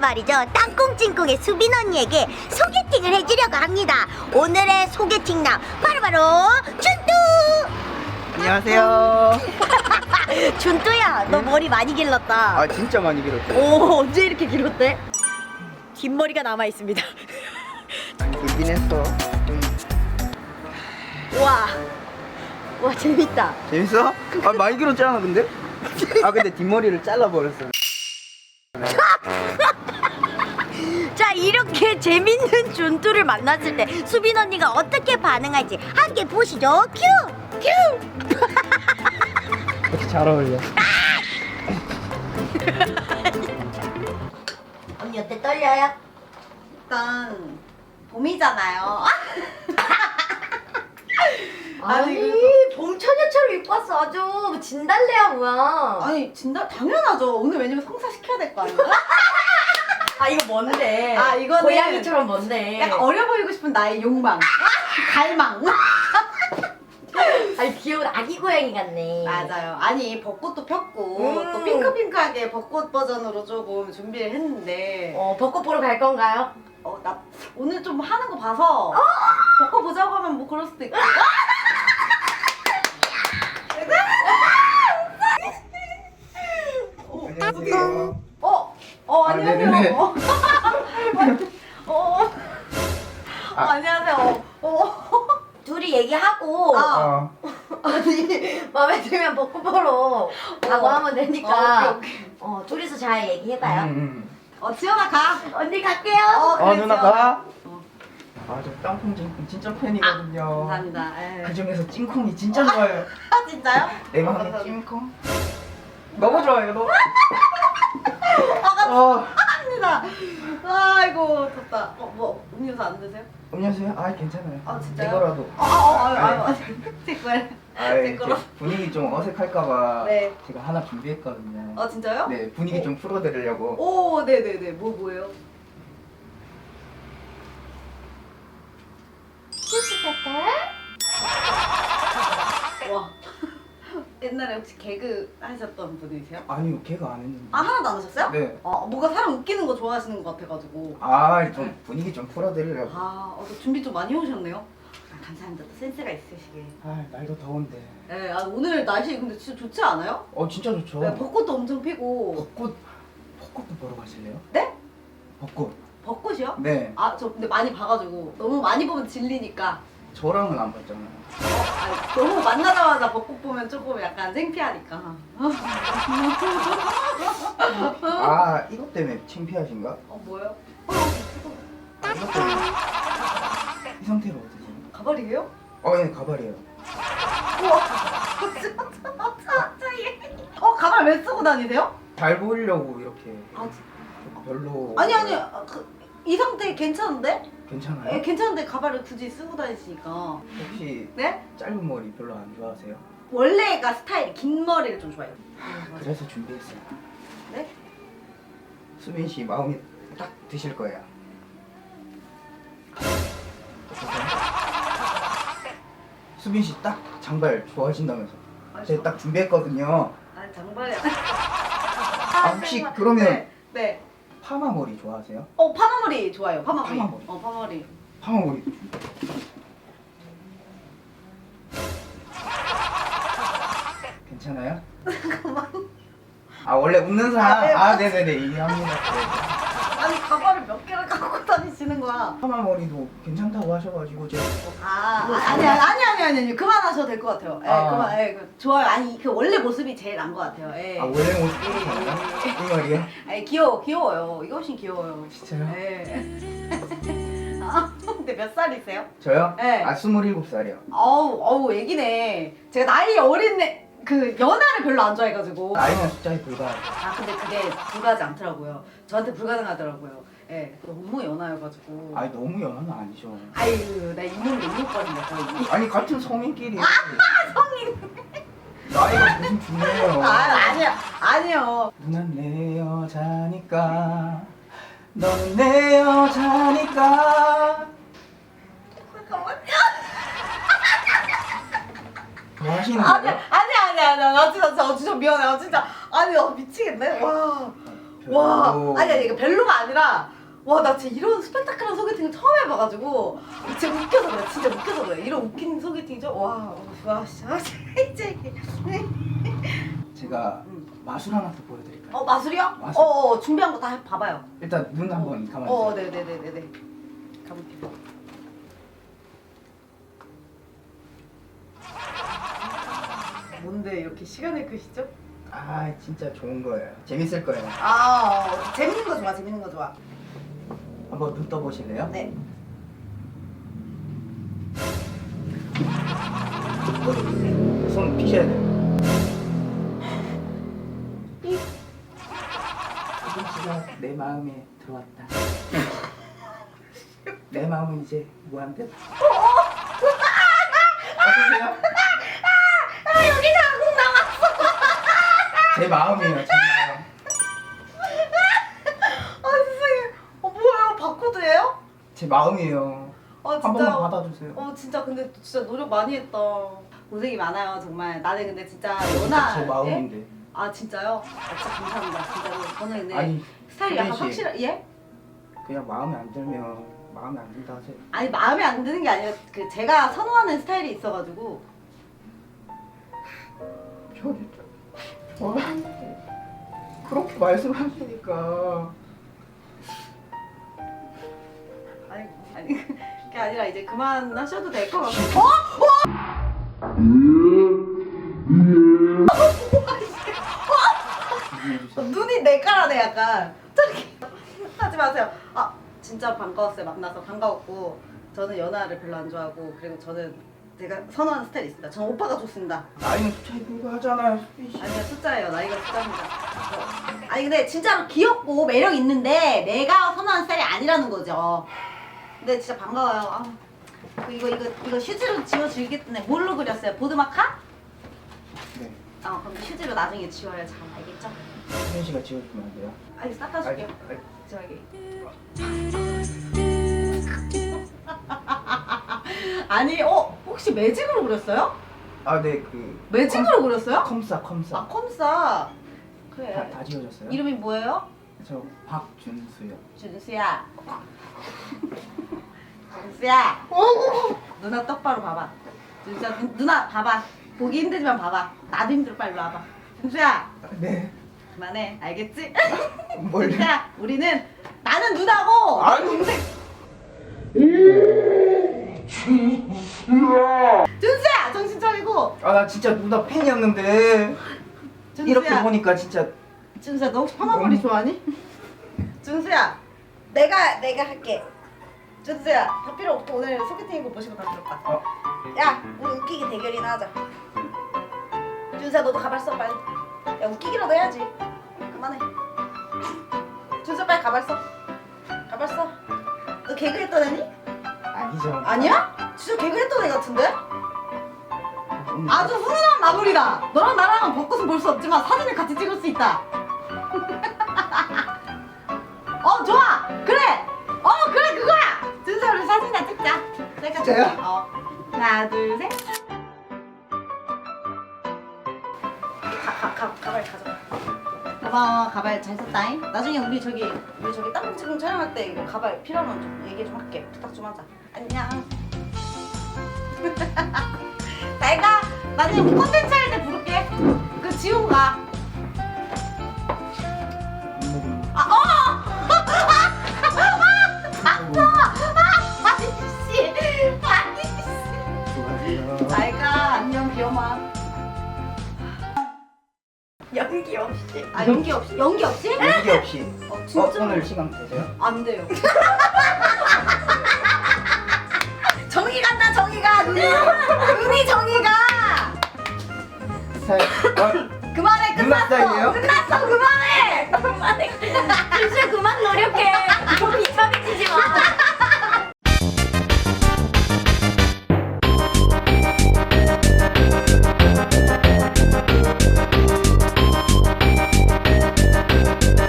말이죠. 땅콩찜콩의 수빈 언니에게 소개팅을 해주려고 합니다. 오늘의 소개팅남 바로바로 준뚜! 안녕하세요. 준뚜야, 너 머리 많이 길렀다. 아 진짜 많이 길었죠. 오, 언제 이렇게 길었대? 뒷머리가 남아 있습니다. 길긴 했어. 좀 와, 와 재밌다. 재밌어? 아 많이 길었잖아 근데. 아 근데 뒷머리를 잘라 버렸어. 자, 이렇게 재밌는 준뚜를 만났을 때 수빈 언니가 어떻게 반응할지 함께 보시죠. 큐, 큐. 어떻게 잘 어울려. 언니 어때 떨려요? 일단 봄이잖아요. 아니, 봄 처녀처럼 입고 왔어 아주 진달래야 뭐야? 아니 진짜 당연하죠. 오늘 왜냐면 성사 시켜야 될 거 아니야? 아 이거 뭔데? 아, 이거는 고양이처럼 뭔데? 약간 어려 보이고 싶은 나의 욕망, 갈망. 아니 귀여운 아기 고양이 같네. 맞아요. 아니 벚꽃도 폈고 음. 또 핑크핑크하게 벚꽃 버전으로 조금 준비를 했는데 어 벚꽃 보러 갈 건가요? 어 나 오늘 좀 하는 거 봐서 벚꽃 보자고 하면 뭐 그럴 수도 있고. 안녕하세요. 어, 어 아, 안녕하세요. 네네네. 어, 어, 어, 아. 안녕하세요. 어, 어. 둘이 얘기하고 아. 어. 아니 마음에 들면 벚꽃 보러 가고 어. 하면 되니까 어, 오케이, 오케이. 어 둘이서 잘 얘기해봐요. 음, 음. 어 지연아 가. 언니 갈게요. 어, 어 그래, 누나. 가. 어. 아저 땅콩 찜콩 진짜 팬이거든요. 감사합니다. 예. 그 중에서 찜콩이 진짜 좋아요. 아 진짜요? 하는 감사합니다. 찜콩. 너무 좋아요. 너무. 아 어. 감사합니다. 아이고 좋다. 어뭐 음료수 안 드세요? 안녕하세요. 아 괜찮아요. 아, 진짜요? 이거라도. 아아아아 제걸. 아이, 제 거로. 제 분위기 좀 어색할까봐 네. 제가 하나 준비했거든요. 아 진짜요? 네, 분위기 좀 풀어드리려고. 오 네네네 뭐 뭐예요? 와 옛날에 혹시 개그 하셨던 분이세요? 아니요, 걔가 안 했는데. 아 하나도 안 하셨어요? 네. 아 뭔가 사람 웃기는 거 좋아하시는 것 같아가지고 아, 좀 분위기 좀 풀어드리려고. 아 어, 또 준비 좀 많이 해오셨네요. 아, 감사합니다. 또 센스가 있으시게. 아, 날도 더운데. 네, 아, 오늘 날씨 근데 진짜 좋지 않아요? 어, 진짜 좋죠. 네, 벚꽃도 엄청 피고 벚꽃, 벚꽃도 보러 가실래요? 네? 벚꽃. 벚꽃이요? 네, 아 저 근데 많이 봐가지고 너무 많이 보면 질리니까 저랑은 안 봤잖아요. 아, 너무 만나자마자 벚꽃 보면 조금 약간 창피하니까. 아, 이것 때문에 창피하신가? 어 뭐요? 아, 이것 때문에. 이 상태로 어떠세요? 가발이에요? 어, 예, 가발이에요. 우와. 어 가발 왜 쓰고 다니세요? 잘 보이려고 이렇게. 아, 별로. 아니 아니 아, 그, 이 상태 괜찮은데? 괜찮아요? 예, 괜찮은데 가발을 굳이 쓰고 다니시니까. 혹시 네? 짧은 머리 별로 안 좋아하세요? 원래가 스타일이 긴 머리를 좀 좋아해요. 그래서 준비했어요. 네? 수빈 씨 마음이 딱 드실 거예요. 어떠세요? 수빈 씨 딱 장발 좋아하신다면서. 아, 제가 딱 준비했거든요. 아 장발이 아, 혹시 그러면 네, 네. 파마 머리 좋아하세요? 어 파마머리 좋아요. 파마머리. 파마머리. 어 파마머리. 파마 머리. 괜찮아요? 아 원래 웃는 사람 아, 네, 아 네네네 이해합니다. 네. 아니 가발을 몇 개를 갖고 다니시는 거야? 파마 머리도 괜찮다고 하셔가지고 제가 아, 아 아니 아니 아니 아니 아니, 그만하셔도 될 것 같아요. 예, 아. 그만. 예, 그, 좋아요. 아니 그 원래 모습이 제일 난것 같아요. 예. 아 원래 모습이 괜찮아요? 이 말이요? 아니 귀여워 귀여워요. 이거 훨씬 귀여워요. 진짜요? 예. 아 근데 몇 살이세요? 저요? 네. 아 27살이요. 어우 어우 애기네. 제가 나이 어린 애, 그 연하를 별로 안 좋아해가지고. 나이는 숫자에 불과해요. 아 근데 그게 불가하지 않더라고요. 저한테 불가능하더라고요. 예, 너무 연하여가지고. 아니 너무 연하는 아니죠. 아유, 나 이놈 이놈거리네 거의. 아니 같은 성인끼리 성인 나이가 무슨 중요해요. 아 아니요, 아니요. 누난 내 여자니까 너는 내 여자니까 잠깐만요. 뭐 하시는 아니 거예요? 아니 아니 아니 나 진짜 저 진짜 미안해. 아, 진짜 아니 나 미치겠네. 와. 와 별로. 아니 아니 이게 별로가 아니라 와 나 진짜 이런 스펙타클한 소개팅을 처음 해봐가지고 진짜 웃겨서 그래 진짜 웃겨서 그래 이런 웃긴 소개팅이죠 와와 진짜 이제 제가 음. 마술 하나 더 보여드릴까요? 어 마술이요? 마술. 어, 어 준비한 거 다 봐봐요 일단 눈 한번 감아주세요. 어 네네네네네 가볼게요 뭔데 이렇게 시간을 끄시죠? 아 진짜 좋은 거예요. 재밌을 거예요. 아 어, 재밌는 거 좋아 재밌는 거 좋아 한번 눈 떠보실래요? 네 손 피셔야 돼요. 아버지가 내 마음에 들어왔다. 내 마음은 이제 무한대. 어떠세요? 아 여기 자국 남았어 제 마음이에요. 제 마음. 아 세상에 어 뭐예요 바코드예요? 제 마음이에요. 아한 진짜 번만 받아주세요. 어 진짜 근데 진짜 노력 많이 했다 고생이 많아요 정말 나는 근데 진짜 연하 제 마음인데. 예? 아 진짜요? 아, 진짜 감사합니다 진짜로 저는 근데 아니 스타일이 약간 소민 씨. 확실한 예? 그냥 마음에 안 들면 마음에 안 든다 하세요. 아니 마음에 안 드는 게 아니라 그 제가 선호하는 스타일이 있어가지고 저기 와 그렇게 말씀하시니까. 아니 아니 그게 아니라 이제 그만 하셔도 될 것 같아요. 어? 어, 눈이 내까라네 약간. 저기. 하지 마세요. 아 진짜 반가웠어요. 만나서 반가웠고 저는 연하를 별로 안 좋아하고 그리고 저는 제가 선호하는 스타일이 있습니다 저는 오빠가 좋습니다 나이는 차이 불가하잖아요. 아니요 숫자예요 나이가 숫자입니다 어. 아니 근데 진짜로 귀엽고 매력 있는데 내가 선호하는 스타일이 아니라는 거죠 근데 진짜 반가워요 아, 그 이거 이거 이거 휴지로 지워주겠네 뭘로 그렸어요 보드마카? 네. 어 그럼 휴지로 나중에 지워요 잘 알겠죠? 수민 씨가 지워주면 안 돼요? 아니 닦아줄게요 아니, 저기 아니 어 혹시 매직으로 그렸어요? 아, 네, 그 매직으로 그렸어요? 컴사 컴사 아 컴사 그래 다, 다 지워졌어요? 이름이 뭐예요? 저 박준수요. 준수야 준수야 누나 똑바로 봐봐 준수야 누, 누나 봐봐 보기 힘들지만 봐봐 나도 힘들어 빨리 일로 와봐 준수야 아, 네. 그만해 알겠지? 뭘? 준수야 우리는 나는 누나고 아니. 동생 준수야 정신 차리고. 아, 나 진짜 누나 팬이었는데. 이렇게 준수야 보니까 진짜 준수야 너 혹시 파마머리 음. 좋아하니? 준수야 내가 내가 할게. 준수야 다 필요 없고 오늘 소개팅인 거 보시고 다 없다. 어, 야 우리 웃기기 대결이나 하자. 준수야 너도 가발 써 빨리. 야 웃기기라도 해야지. 그만해. 준수야 빨리 가발 써. 가발 써너 개그 했던 애니? 아니죠. 아니야? 진짜 개그 했던 애 같은데? 음, 아주 훈훈한 마무리다. 너랑 나랑은 벚꽃은 볼 수 없지만 사진을 같이 찍을 수 있다. 어 좋아. 그래. 어 그래 그거야. 준서 우리 사진 다 찍자. 내가 진짜요? 찍게. 어. 하나 둘 셋. 가가 가, 가발 가져. 고마워 가발 잘 썼다잉. 나중에 우리 저기 우리 저기 땅콩 찍음 촬영할 때 이거 가발 필요하면 좀 얘기 좀 할게. 부탁 좀 하자. 안녕. 내가 나중에 뭐 콘텐츠 할 때 부를게. 그 지우고 가. 음, 아, 어! 아니씨. 아니씨. 좋아요. 잘 가. 안녕, 귀여마. 연기 없이. 아, 연기 없이? 연기 없이? 연기 없이. 어, 어, 진짜? 오늘 시간 되세요? 안 돼요. 정이가. 눈이, 눈이 정이가. 살, 어, 그만해, 누나 끝났어. 스타일이에요? 끝났어, 그만해. 그만해. 준수야 그만 노력해.